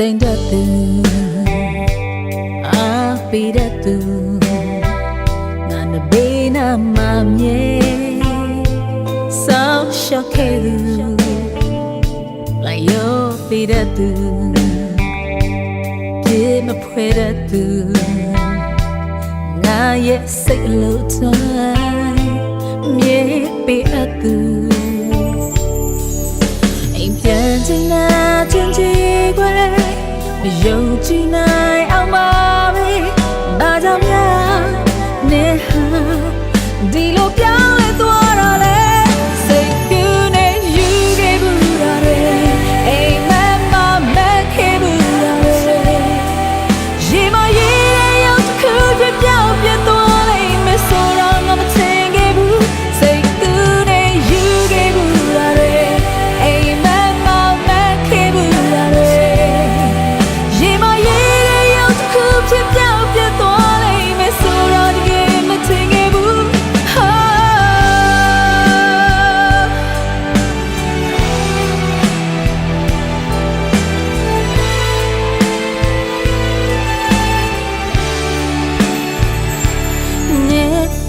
သိမ့်တဲ့သူအာပြီးတဲ့သူငါနဲ့ဘေးနာမမြဲဆောက်ရှောက်ခဲ့သူလာရောပြီးတဲ့သူပြေမဖွဲတဲ့သူငါရဲ့စိတ်လို့တိုင်းမြေပေးအပ်သူ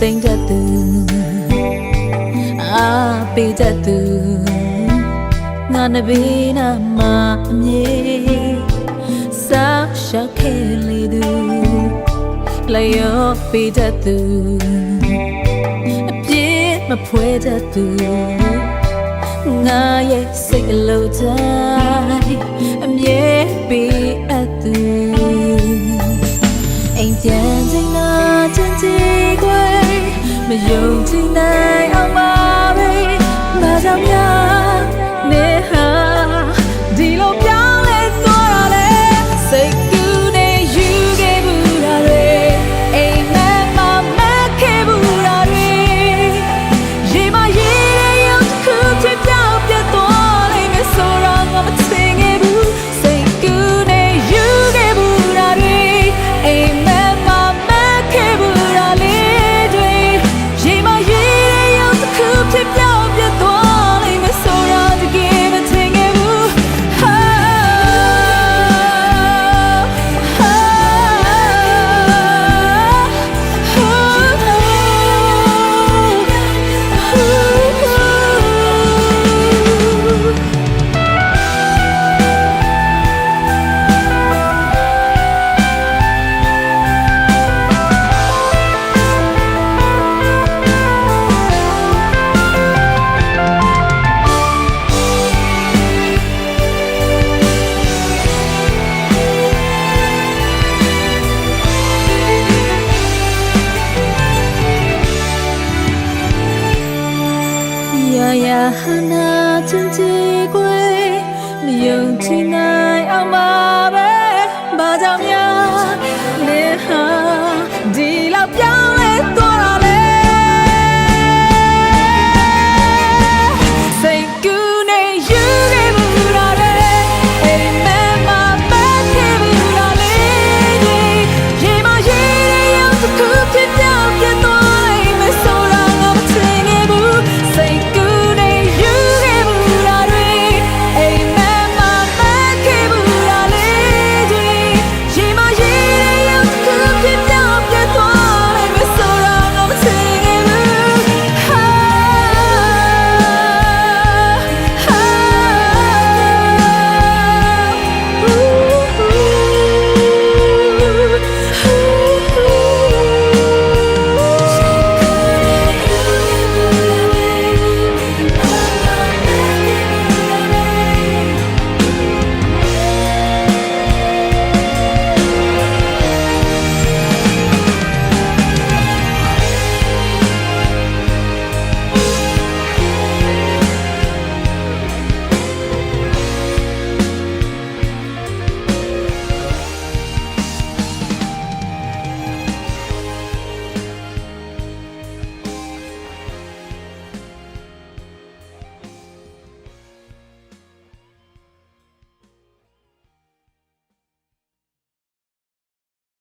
သိမ့်ချက်သူအာပေးချက်သူငါနဘေးနာမှာအမြေစောက်ရှောက်ခဲလေသူလျော်ပေးချက်သူအပြစ်မဖွဲချက်သူငါရဲ့စိတ်အလုံးတိုင်းအမြဲပေးအပ်သူအိမ်ပြန်ချိန်နာချင်းချင်း 没有依赖哈那真奇怪，你用情爱阿妈呗，把照呀，你哈，地老表来多。